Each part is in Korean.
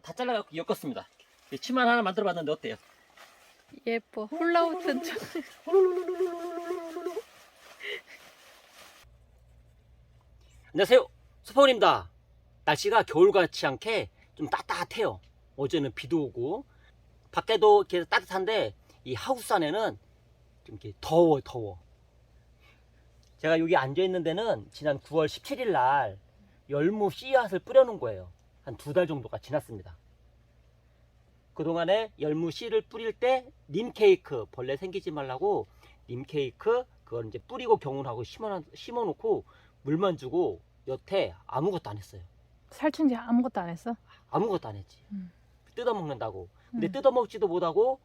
다 잘라갖고 엮었습니다. 치마 하나 만들어 봤는데 어때요? 예뻐. 훌라후프는 좀. 안녕하세요. 수포원입니다. 날씨가 겨울 같지 않게 좀 따뜻해요. 어제는 비도 오고 밖에도 이렇게 따뜻한데 이 하우스 안에는 좀 이렇게 더워 더워. 제가 여기 앉아 있는 데는 지난 9월 17일 날 열무 씨앗을 뿌려놓은 거예요. 한 두 달 정도가 지났습니다. 그동안에 열무 씨를 뿌릴 때님 케이크 벌레 생기지 말라고 님 케이크 그걸 이제 뿌리고 경운하고 심어 심어놓고 물만 주고 여태 아무것도 안 했어요. 살충제 아무것도 안 했어? 아무것도 안 했지. 음. 뜯어 먹는다고. 근데 음. 뜯어 먹지도 못하고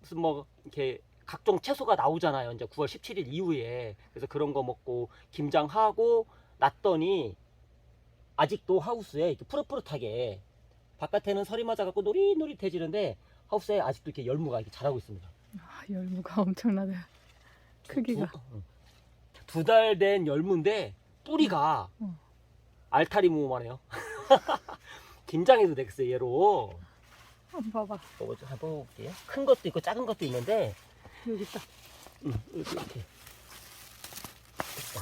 무슨 뭐 이렇게 각종 채소가 나오잖아요. 이제 9월 17일 이후에 그래서 그런 거 먹고 김장하고 났더니 아직도 하우스에 이렇게 푸릇푸릇하게 바깥에는 설이 맞아갖고 노릿노릿해지는데 하우스에 아직도 이렇게 열무가 이렇게 자라고 있습니다. 아, 열무가 엄청나다. 크기가. 두 달 된 열무인데 뿌리가 응. 알타리 무만해요. 김장해도 되겠어요 얘로. 한번 봐봐. 뭐 한번 볼게요. 큰 것도 있고 작은 것도 있는데 여기 있다. 음, 이렇게 이렇게. 됐다.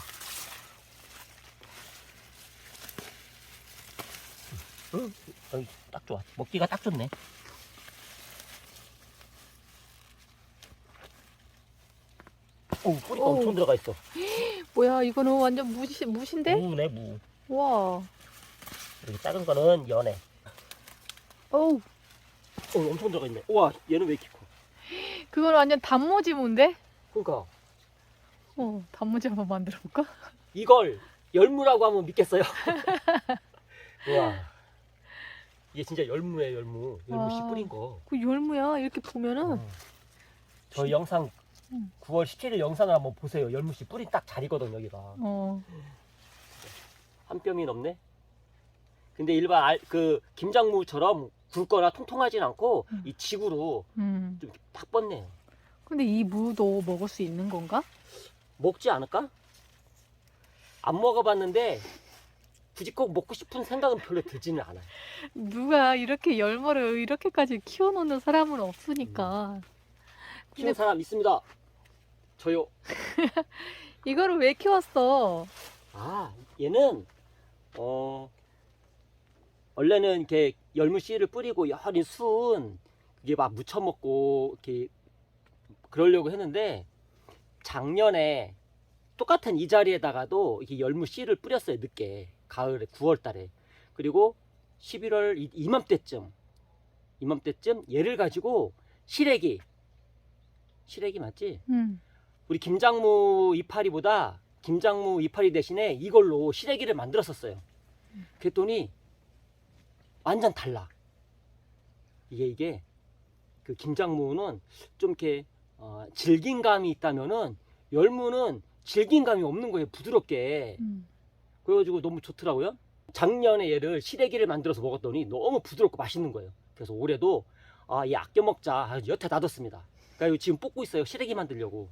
응, 어이, 딱 좋아. 먹기가 딱 좋네. 오, 뿌리가 오. 엄청 들어가 있어. 뭐야, 이거는 완전 무시, 무신데? 무네, 무. 와. 여기 작은 거는 연해. 어우, 어, 엄청 들어가 있네. 우와, 얘는 왜 이렇게 커? 그건 완전 단무지무인데? 그러니까 어, 단무지 한번 만들어 볼까? 이걸 열무라고 하면 믿겠어요? 우와. 이게 진짜 열무예요, 열무. 열무 씨 와. 뿌린 거. 그 열무야. 이렇게 보면은 어. 저희 영상 음. 9월 17일 영상을 한번 보세요. 열무 씨 뿌린 딱 자리거든 여기가. 어. 한 뼘이 넘네. 근데 일반 알, 그 김장무처럼 굵거나 통통하진 않고 음. 이 지구로 음. 좀딱 뻗네요. 근데 이 무도 먹을 수 있는 건가? 먹지 않을까? 안 먹어봤는데 굳이 꼭 먹고 싶은 생각은 별로 들지는 않아요. 누가 이렇게 열무를 이렇게까지 키워놓는 사람은 없으니까. 키우는 근데 사람 있습니다. 저요. 이거를 왜 키웠어? 아, 얘는 어 원래는 이렇게 열무 씨를 뿌리고 여린 순 그게 막 무쳐 먹고 이렇게 그러려고 했는데 작년에 똑같은 이 자리에다가도 이렇게 열무 씨를 뿌렸어요 늦게 가을에 9월 달에 그리고 11월 이- 이맘때쯤 이맘때쯤 얘를 가지고 시래기 시래기 맞지? 음. 우리 김장무 이파리보다 김장무 이파리 대신에 이걸로 시래기를 만들었었어요. 그랬더니 완전 달라. 이게 이게 그 김장무는 좀 이렇게 어, 질긴 감이 있다면은 열무는 질긴 감이 없는 거예요. 부드럽게. 음. 그래가지고 너무 좋더라고요. 작년에 얘를 시래기를 만들어서 먹었더니 너무 부드럽고 맛있는 거예요. 그래서 올해도 아, 얘 아껴 먹자. 여태 놔뒀습니다. 그러니까 지금 뽑고 있어요. 시래기 만들려고.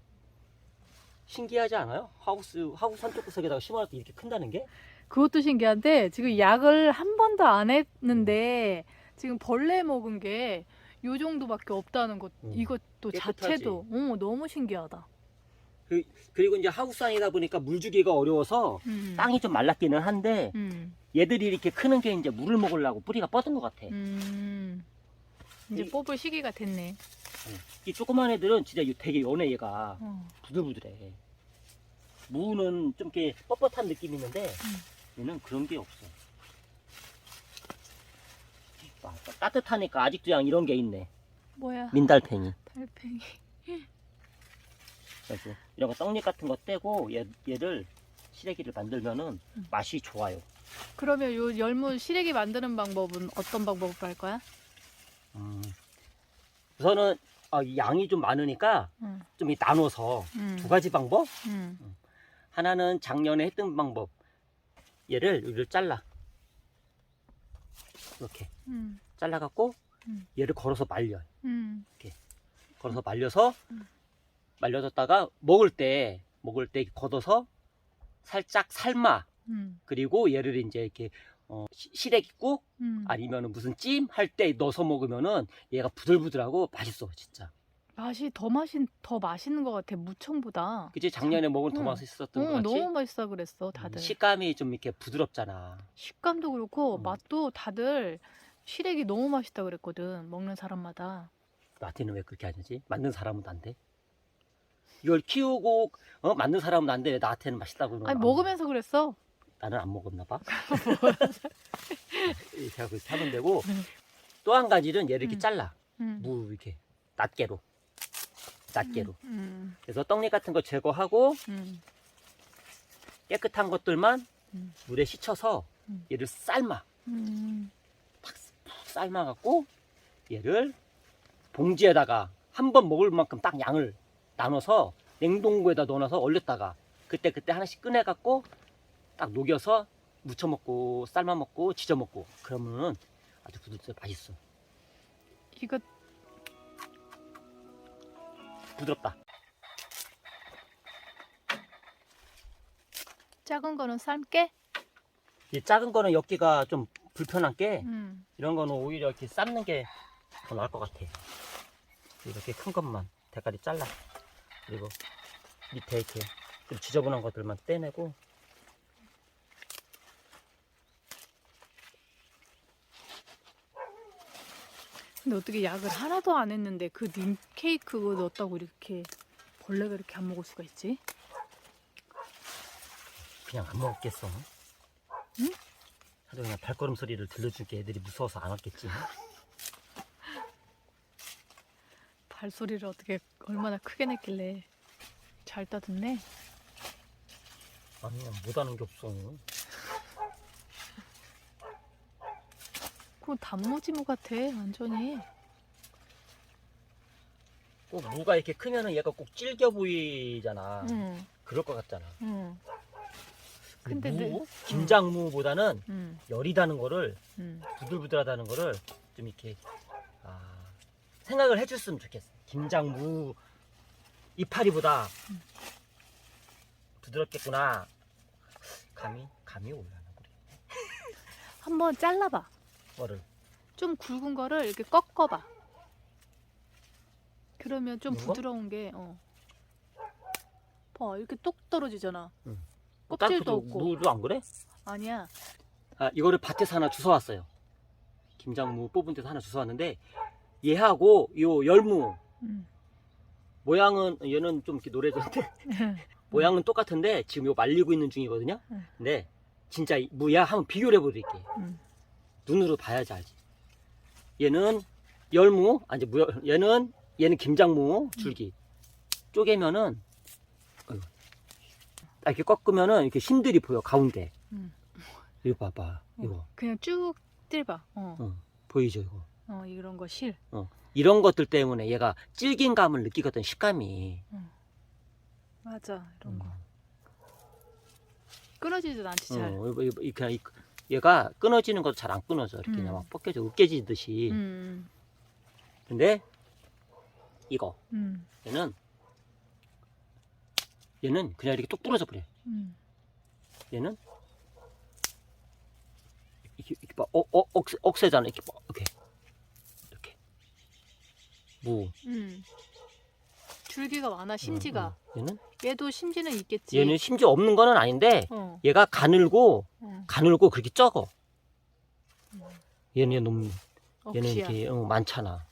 신기하지 않아요? 하우스 하우스 한쪽 구석에다가 심어놨더니 이렇게 큰다는 게? 그것도 신기한데 지금 약을 한 번도 안 했는데 지금 벌레 먹은 게 요 정도밖에 없다는 것 음. 이것도 깨끗하지. 자체도 어, 너무 신기하다. 그리고 이제 하우스 안이다 보니까 물 주기가 어려워서 음. 땅이 좀 말랐기는 한데 음. 얘들이 이렇게 크는 게 이제 물을 먹으려고 뿌리가 뻗은 것 같아. 음. 이제 이- 뽑을 시기가 됐네. 이 조그만 애들은 진짜 되게 연해 얘가 어. 부들부들해. 무는 좀 이렇게 뻣뻣한 느낌이 있는데 얘는 그런 게 없어. 와, 따뜻하니까 아직도 그냥 이런 게 있네. 뭐야? 민달팽이. 달팽이. 그래서 이런 거 떡잎 같은 거 떼고 얘, 얘를 시래기를 만들면은 음. 맛이 좋아요. 그러면 요 열무 시래기 만드는 방법은 어떤 방법으로 할 거야? 음. 우선은 아, 이 양이 좀 많으니까 음. 좀 이 나눠서 음. 두 가지 방법. 음. 하나는 작년에 했던 방법. 얘를 여기를 잘라. 이렇게 음. 잘라갖고 음. 얘를 걸어서 말려. 음. 걸어서 말려서 음. 말려뒀다가 먹을 때 먹을 때 걷어서 살짝 삶아. 음. 그리고 얘를 이제 이렇게 어, 시- 시래기국 음. 아니면 무슨 찜 할 때 넣어서 먹으면은 얘가 부들부들하고 맛있어 진짜. 맛이 더 맛있 더 맛있는 것 같아 무청보다. 그치 작년에 먹은 더 응. 맛있었던 거 어, 같지? 너무 맛있어 그랬어 음, 다들. 식감이 좀 이렇게 부드럽잖아. 식감도 그렇고 음. 맛도 다들 시래기 너무 맛있다 그랬거든 먹는 사람마다. 나한테는 왜 그렇게 하지? 만든 사람은 안 돼. 이걸 키우고 어? 만든 사람은 안 돼. 왜 나한테는 맛있다고 그러는 아니? 먹으면서 그랬어. 나는 안 먹었나 봐. 이렇게 하고 하면 되고 음. 또한 가지는 얘를 이렇게 음. 잘라 음. 무 이렇게 낱개로 낱개로. 음. 그래서 떡잎 같은 거 제거하고 음. 깨끗한 것들만 음. 물에 씻혀서 음. 얘를 삶아 음. 푹 삶아 갖고 얘를 봉지에다가 한 번 먹을 만큼 딱 양을 나눠서 냉동고에다 넣어놔서 얼렸다가 그때 그때 하나씩 꺼내 갖고 딱 녹여서 무쳐 먹고 삶아 먹고 지져 먹고 그러면은 아주 부드럽고 맛있어. 이거 부드럽다. 작은 거는 삶게. 이 작은 거는 엮기가 좀 불편한 게 음. 이런 거는 오히려 이렇게 삶는 게 더 나을 것 같아. 이렇게 큰 것만 대가리 잘라 그리고 밑에 이렇게 좀 지저분한 것들만 떼내고 근데 어떻게 약을 하나도 안 했는데 그 님 케이크 그거 넣었다고 이렇게 벌레가 이렇게 안 먹을 수가 있지? 그냥 안 먹었겠어. 응? 하도 그냥 발걸음 소리를 들려줄게 애들이 무서워서 안 왔겠지. 발소리를 어떻게 얼마나 크게 냈길래 잘 따듣네. 아니 그냥 못하는 게 없어. 그거 단무지무 같아 완전히. 꼭 무가 이렇게 크면은 얘가 꼭 질겨 보이잖아. 응, 그럴 것 같잖아. 응, 근데 근데 무, 김장무보다는 응, 열이다는 거를 응. 부들부들하다는 거를 좀 이렇게 아, 생각을 해줬으면 좋겠어. 김장무 이파리보다 음. 부드럽겠구나. 감이 감이 올라나 그래. 한번 잘라봐. 뭐를 좀 굵은 거를 이렇게 꺾어봐. 그러면 좀 이거? 부드러운 게 어. 봐 이렇게 똑 떨어지잖아. 응. 껍질도 없고. 무도 안 그래? 아니야. 아, 이거를 밭에서 하나 주워 왔어요. 김장무 뽑은 데서 하나 주워 왔는데 얘하고 요 열무 응. 모양은 얘는 좀 이렇게 노래졌는데 모양은 똑같은데 지금 요 말리고 있는 중이거든요. 응. 근데 진짜 이 무야 한번 비교를 해보드릴게요. 응. 눈으로 봐야지 알지. 얘는 열무, 아니 무, 얘는 얘는 김장무 줄기. 쪼개면은 딱 이렇게 꺾으면은 이렇게 힘들이 보여 가운데. 응. 이거 봐봐, 이거 그냥 쭉 찔봐. 어. 어, 보이죠 이거. 어 이런 거 실. 이런 것들 때문에 얘가 질긴 감을 느끼거든 식감이. 맞아 이런 음. 거. 끊어지지도 않지 잘. 어, 이거- 이거- 이거 그냥 이- 얘가 끊어지는 것도 잘 안 끊어져 이렇게 음. 그냥 막 벗겨져 으깨지듯이. 음. 근데 이거 음. 얘는 얘는 그냥 이렇게 뚝 부러져 버려. 음. 얘는 이렇게, 이렇게 봐, 어, 어, 억세, 억세잖아. 이렇게 봐, 이렇게 이렇게 무. 음. 줄기가 많아 심지가. 응, 응. 얘는 얘도 심지는 있겠지. 얘는 심지어 없는 거는 아닌데 어. 얘가 가늘고 어. 가늘고 그렇게 적어. 음. 얘는 얘 너무 얘는 억시야. 이렇게 어, 많잖아.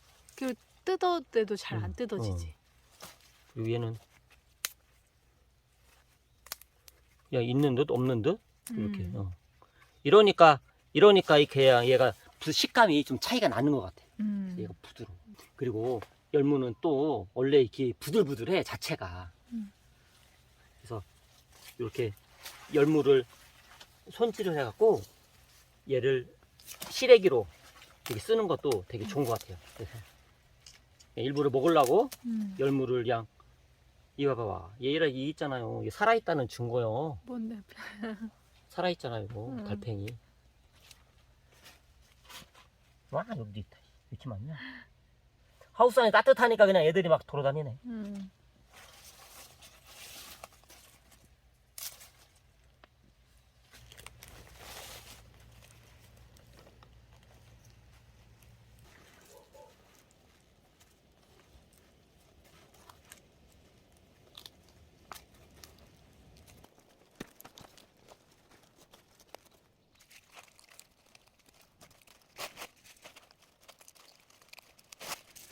뜯어 때도 잘안 음, 뜯어지지. 그리고 얘는 야 있는 듯 없는 듯 이렇게. 음. 어. 이러니까 이러니까 이렇게 얘가 부- 식감이 좀 차이가 나는 것 같아. 음. 얘가 부드러워. 그리고 열무는 또 원래 이렇게 부들부들해 자체가. 음. 그래서 이렇게 열무를 손질을 해갖고 얘를 시래기로 이렇게 쓰는 것도 되게 좋은 것 같아요. 그래서 일부러 먹으려고 음. 열무를 그냥 이거 봐봐. 얘라 이 있잖아요. 이게 살아있다는 증거요. 뭔데? 살아있잖아요. 이거 음. 달팽이. 와 여기도 있다. 왜 이렇게 많냐? 하우스 안에 따뜻하니까 그냥 애들이 막 돌아다니네. 음.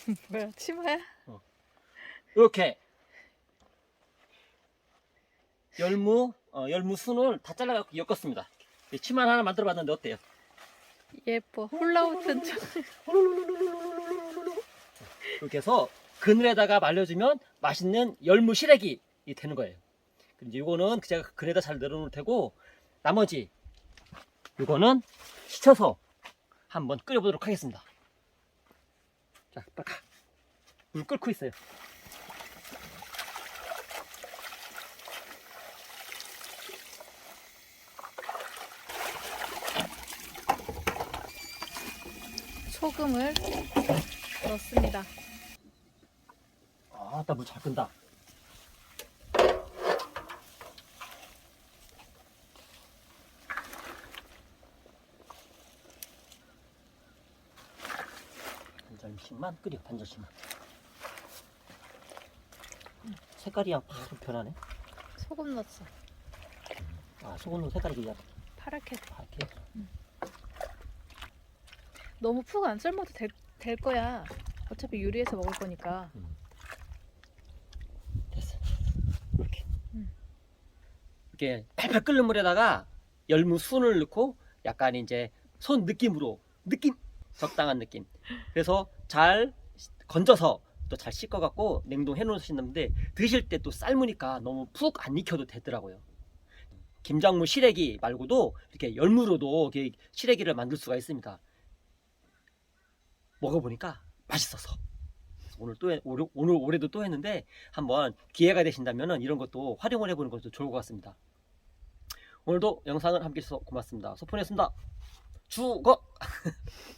뭐야 치마야? 이렇게 열무 어, 열무 순을 다 잘라갖고 엮었습니다. 이 치마 하나 만들어봤는데 어때요? 예뻐 홀라우튼 좀 이렇게 해서 그늘에다가 말려주면 맛있는 열무 시래기 이 되는 거예요. 그럼 이제 이거는 제가 그늘에다 잘 내려놓을 테고 나머지 이거는 시쳐서 한번 끓여보도록 하겠습니다. 자, 빨리 가. 물 끓고 있어요. 소금을 넣습니다. 아, 나물잘 끈다. 한 절씩만 끓여, 반 절씩만. 음, 색깔이 야 바로 변하네. 소금 넣었어. 아, 소금은 색깔이 그냥 파랗게. 파랗게. 너무 푹 안 삶아도 될, 될 거야. 어차피 요리해서 먹을 거니까. 됐어. 이렇게. 음. 이렇게 팔팔 끓는 물에다가 열무 순을 넣고 약간 이제 손 느낌으로 느낌 적당한 느낌. 그래서 잘 건져서 또 잘 씻어갖고 냉동해 놓으시는데 드실 때 또 삶으니까 너무 푹 안 익혀도 되더라고요. 김장무 시래기 말고도 이렇게 열무로도 이렇게 시래기를 만들 수가 있습니다. 먹어보니까 맛있어서 오늘 또 해- 오늘, 오늘 올해도 또 했는데 한번 기회가 되신다면 이런 것도 활용을 해보는 것도 좋을 것 같습니다. 오늘도 영상을 함께 해주셔서 고맙습니다. 소폰이었습니다. 주거!